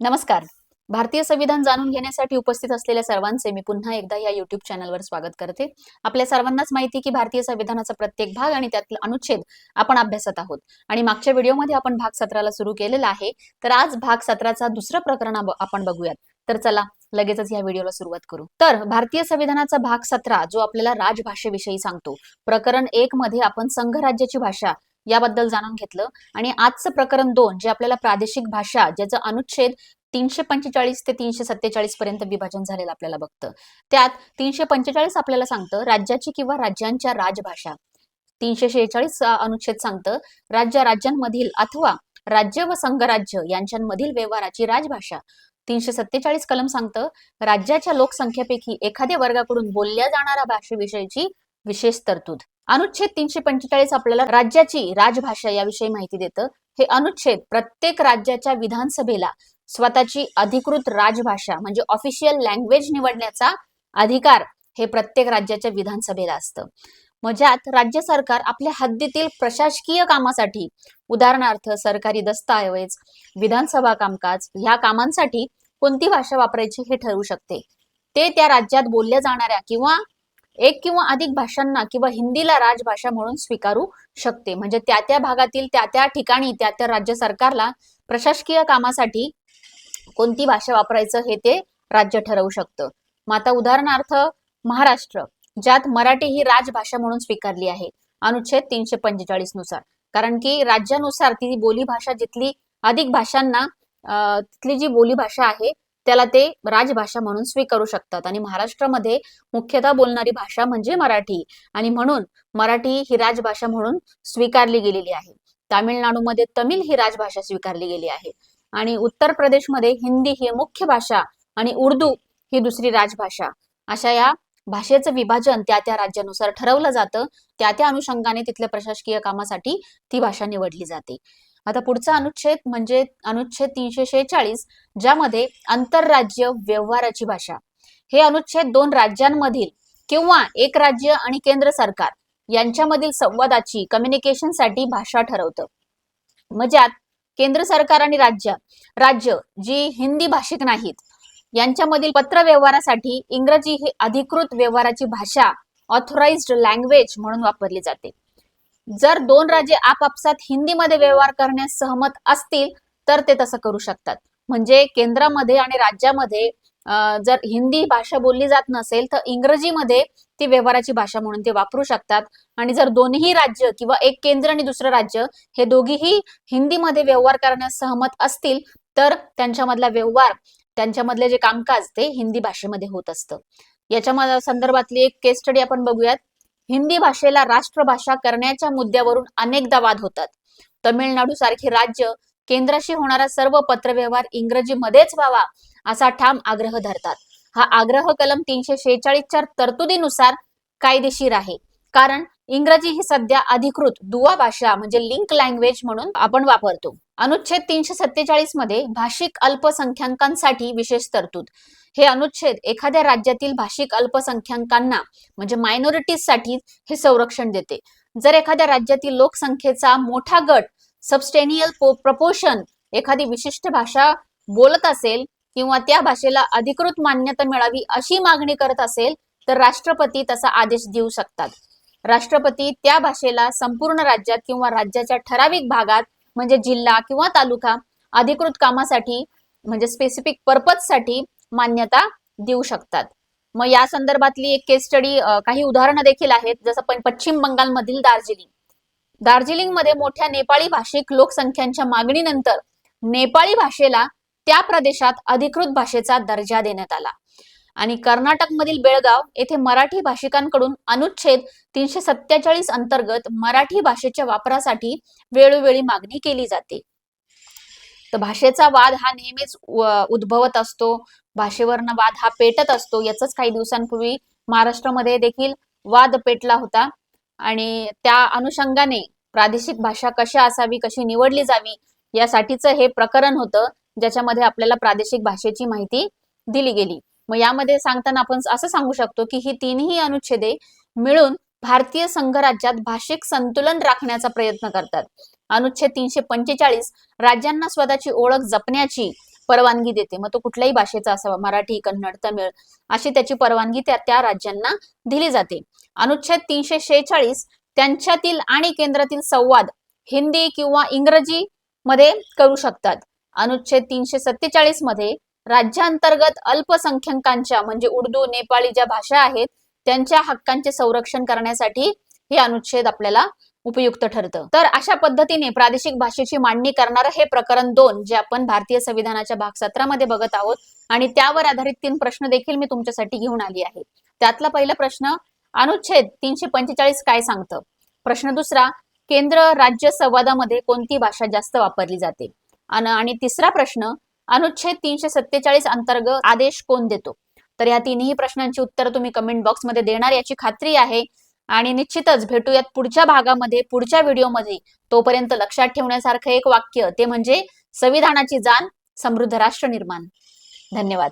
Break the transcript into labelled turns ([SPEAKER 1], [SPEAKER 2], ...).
[SPEAKER 1] नमस्कार. भारतीय संविधान जाणून घेण्यासाठी उपस्थित असलेल्या सर्वांचे मी पुन्हा एकदा या युट्यूब चॅनलवर स्वागत करते. आपल्या सर्वांनाच माहिती की भारतीय संविधानाचा प्रत्येक भाग आणि त्यातील अनुच्छेद आपण अभ्यासत आहोत. आणि मागच्या व्हिडिओमध्ये आपण भाग सत्राला सुरू केलेला आहे. तर आज भाग सत्राचा दुसरं प्रकरण आपण बघूयात. तर चला लगेचच या व्हिडिओला सुरुवात करू. तर भारतीय संविधानाचा भाग सतरा जो आपल्याला राजभाषेविषयी सांगतो. प्रकरण एक मध्ये आपण संघराज्याची भाषा याबद्दल जाणून घेतलं. आणि आजचं प्रकरण दोन जे आपल्याला प्रादेशिक भाषा ज्याचं अनुच्छेद तीनशे पंचेचाळीस ते तीनशे सत्तेचाळीस पर्यंत विभाजन झालेलं आपल्याला बघतं. त्यात तीनशे पंचेचाळीस आपल्याला सांगतं राज्याची किंवा राज्यांच्या राजभाषा. तीनशे शेहेचाळीस अनुच्छेद सांगतं राज्य राज्यांमधील अथवा राज्य व संघराज्य यांच्यामधील व्यवहाराची राजभाषा. तीनशे सत्तेचाळीस कलम सांगतं राज्याच्या लोकसंख्येपैकी एखाद्या वर्गाकडून बोलल्या जाणाऱ्या भाषेविषयीची विशेष तरतूद. अनुच्छेद तीनशे पंचेचाळीस आपल्याला राज्याची राजभाषा याविषयी माहिती देतं. हे अनुच्छेद प्रत्येक राज्याच्या विधानसभेला स्वतःची अधिकृत राजभाषा म्हणजे ऑफिशियल लँग्वेज निवडण्याचा अधिकार हे प्रत्येक राज्याच्या विधानसभेला असतं. मग ज्यात राज्य सरकार आपल्या हद्दीतील प्रशासकीय कामासाठी उदाहरणार्थ सरकारी दस्तऐवज विधानसभा कामकाज ह्या कामांसाठी कोणती भाषा वापरायची हे ठरवू शकते. ते त्या राज्यात बोलल्या जाणाऱ्या किंवा एक किंवा अधिक भाषांना किंवा हिंदीला राजभाषा म्हणून स्वीकारू शकते. म्हणजे त्या त्या भागातील त्या त्या ठिकाणी त्या त्या राज्य सरकारला प्रशासकीय कामासाठी कोणती भाषा वापरायचं हे ते राज्य ठरवू शकतं. मग आता उदाहरणार्थ महाराष्ट्र ज्यात मराठी ही राजभाषा म्हणून स्वीकारली आहे. अनुच्छेद तीनशे पंचेचाळीसनुसार. कारण की राज्यानुसार ती बोली भाषा जिथली अधिक भाषांना तिथली जी बोली भाषा आहे त्याला ते राजभाषा म्हणून स्वीकारू शकतात. आणि महाराष्ट्रामध्ये मुख्यतः बोलणारी भाषा म्हणजे मराठी. आणि म्हणून मराठी ही राजभाषा म्हणून स्वीकारली गेलेली आहे. तामिळनाडूमध्ये तमिळ ही राजभाषा स्वीकारली गेली आहे. आणि उत्तर प्रदेशमध्ये हिंदी ही मुख्य भाषा आणि उर्दू ही दुसरी राजभाषा अशा या भाषेचं विभाजन त्या त्या राज्यानुसार ठरवलं जातं. त्या त्या अनुषंगाने तिथल्या प्रशासकीय कामासाठी ती भाषा निवडली जाते. आता पुढचा अनुच्छेद म्हणजे अनुच्छेद तीनशे शेहेचाळीस ज्यामध्ये आंतरराज्य व्यवहाराची भाषा. हे अनुच्छेद दोन राज्यांमधील किंवा एक राज्य आणि केंद्र सरकार यांच्यामधील संवादाची कम्युनिकेशनसाठी भाषा ठरवतं. मग ज्यात केंद्र सरकार आणि राज्य राज्य जी हिंदी भाषिक नाहीत यांच्यामधील पत्र व्यवहारासाठी इंग्रजी ही अधिकृत व्यवहाराची भाषा ऑथोराइज्ड लँग्वेज म्हणून वापरली जाते. जर दोन राज्ये आपापसात हिंदीमध्ये व्यवहार करण्यास सहमत असतील तर ते तसं करू शकतात. म्हणजे केंद्रामध्ये आणि राज्यामध्ये जर हिंदी भाषा बोलली जात नसेल तर इंग्रजीमध्ये ती व्यवहाराची भाषा म्हणून ते वापरू शकतात. आणि जर दोन्ही राज्य किंवा एक केंद्र आणि दुसरं राज्य हे दोघीही हिंदीमध्ये व्यवहार करण्यास सहमत असतील तर त्यांच्यामधला व्यवहार त्यांच्यामधले जे कामकाज ते हिंदी भाषेमध्ये होत असतं. याच्या संदर्भातली एक केस स्टडी आपण बघूयात. हिंदी भाषेला राष्ट्रभाषा करण्याच्या मुद्द्यावरून अनेकदा वाद होतात. तमिळनाडू सारखे राज्य केंद्राशी होणारा सर्व पत्रव्यवहार इंग्रजीमध्येच व्हावा असा ठाम आग्रह धरतात. हा आग्रह कलम तीनशे शेहेचाळीसच्या तरतुदीनुसार कायदेशीर आहे. कारण इंग्रजी ही सध्या अधिकृत दुवा भाषा म्हणजे लिंक लँग्वेज म्हणून आपण वापरतो. अनुच्छेद तीनशे सत्तेचाळीसमध्ये भाषिक अल्पसंख्याकांसाठी विशेष तरतूद. हे अनुच्छेद एखाद्या राज्यातील भाषिक अल्पसंख्याकांना म्हणजे मायनॉरिटीजसाठी हे संरक्षण देते. जर एखाद्या राज्यातील लोकसंख्येचा मोठा गट सबस्टेनियल प्रपोर्शन एखादी विशिष्ट भाषा बोलत असेल किंवा त्या भाषेला अधिकृत मान्यता मिळावी अशी मागणी करत असेल तर राष्ट्रपती तसा आदेश देऊ शकतात. राष्ट्रपती त्या भाषेला संपूर्ण राज्यात किंवा राज्याच्या ठराविक भागात म्हणजे जिल्हा किंवा तालुका अधिकृत कामासाठी म्हणजे स्पेसिफिक पर्पजसाठी मान्यता देऊ शकतात. मग या संदर्भातली एक केस स्टडी काही उदाहरणं देखील आहेत. जसं पण पश्चिम बंगालमधील दार्जिलिंग. दार्जिलिंगमध्ये मोठ्या नेपाळी भाषिक लोकसंख्यांच्या मागणीनंतर नेपाळी भाषेला त्या प्रदेशात अधिकृत भाषेचा दर्जा देण्यात आला. आणि कर्नाटकमधील बेळगाव येथे मराठी भाषिकांकडून अनुच्छेद तीनशे सत्तेचाळीस अंतर्गत मराठी भाषेच्या वापरासाठी वेळोवेळी मागणी केली जाते. तर भाषेचा वाद हा नेहमीच उद्भवत असतो. भाषेवरनं वाद हा पेटत असतो. याच काही दिवसांपूर्वी महाराष्ट्रामध्ये देखील वाद पेटला होता. आणि त्या अनुषंगाने प्रादेशिक भाषा कशा असावी कशी निवडली जावी यासाठीचं हे प्रकरण होतं ज्याच्यामध्ये आपल्याला प्रादेशिक भाषेची माहिती दिली गेली. मग यामध्ये सांगताना आपण असं सांगू शकतो की ही तीनही अनुच्छेदे मिळून भारतीय संघराज्यात भाषिक संतुलन राखण्याचा प्रयत्न करतात. अनुच्छेद तीनशे पंचेचाळीस राज्यांना स्वतःची ओळख जपण्याची परवानगी देते. मग तो कुठल्याही भाषेचा असावा मराठी कन्नड तमिळ अशी त्याची परवानगी त्या त्या राज्यांना दिली जाते. अनुच्छेद तीनशे शेहेचाळीस त्यांच्यातील आणि केंद्रातील संवाद हिंदी किंवा इंग्रजी मध्ये करू शकतात. अनुच्छेद तीनशे सत्तेचाळीसमध्ये राज्यांतर्गत अल्पसंख्याकांच्या म्हणजे उर्दू नेपाळी ज्या भाषा आहेत त्यांच्या हक्कांचे संरक्षण करण्यासाठी हे अनुच्छेद आपल्याला उपयुक्त ठरतं. तर अशा पद्धतीने प्रादेशिक भाषेची मांडणी करणारं हे प्रकरण दोन जे आपण भारतीय संविधानाच्या भाग सत्रामध्ये बघत आहोत आणि त्यावर आधारित तीन प्रश्न देखील मी तुमच्यासाठी घेऊन आली आहे. त्यातला पहिला प्रश्न अनुच्छेद तीनशे पंचेचाळीस काय सांगतं? प्रश्न दुसरा केंद्र राज्य संवादामध्ये कोणती भाषा जास्त वापरली जाते? अन- आणि तिसरा प्रश्न अनुच्छेद तीनशे सत्तेचाळीस अंतर्गत आदेश कोण देतो? तर या तिन्ही प्रश्नांची उत्तरं तुम्ही कमेंट बॉक्समध्ये देणार याची खात्री आहे. आणि निश्चितच भेटूयात पुढच्या भागामध्ये पुढच्या व्हिडिओमध्ये. तोपर्यंत लक्षात ठेवण्यासारखं एक वाक्य ते म्हणजे संविधानाची जाण समृद्ध राष्ट्र निर्माण. धन्यवाद.